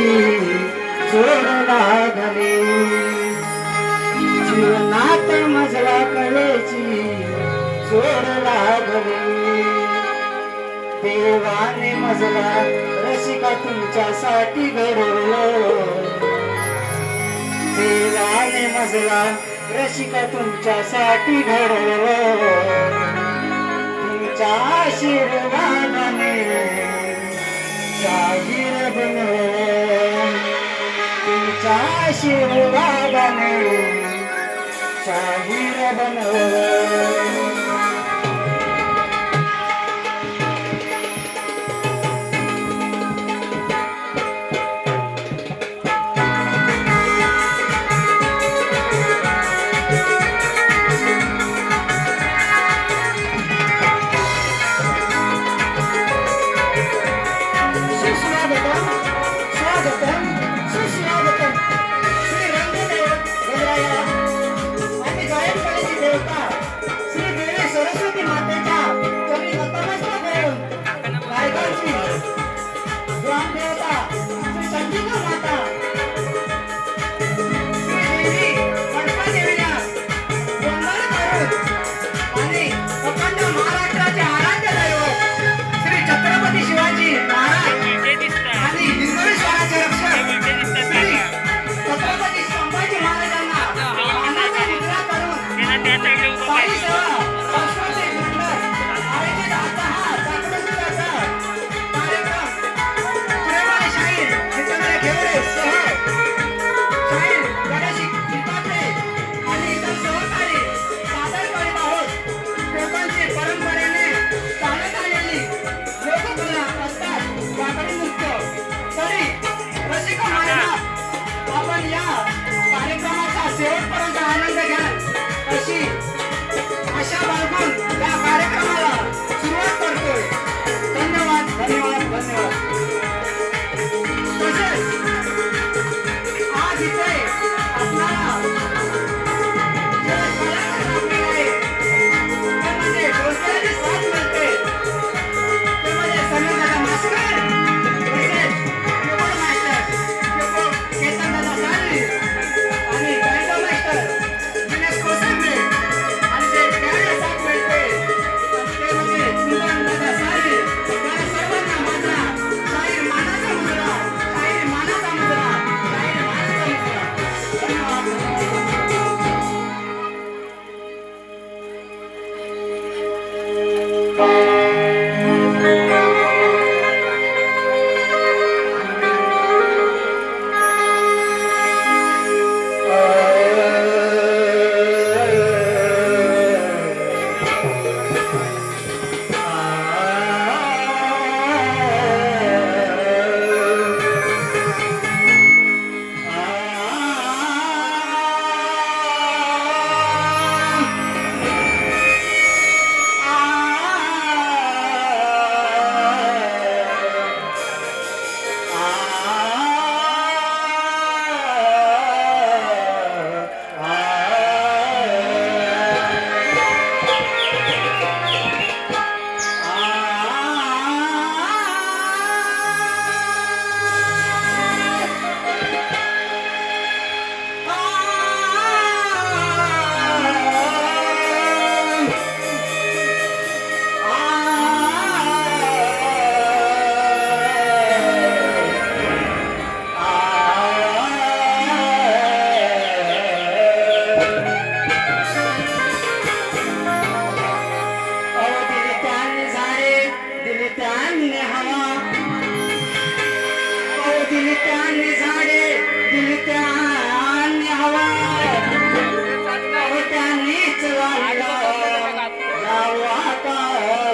तुझी सोड लागले जीवनात मजला कलेची सोड लागले. देवाने मजला रसिका तुमच्यासाठी घडवलो. देवाने मजला रसिका तुमच्यासाठी घडवलो. तुमच्या आशीर्वादाने Sahira banu, sahira banu.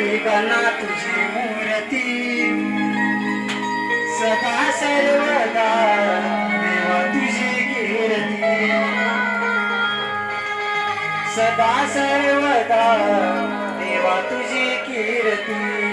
बना तुझी मूर्ती. सदा सर्वदा देवा तुझी कीर्ती. सदा सर्वदा देवा तुझी कीर्ती.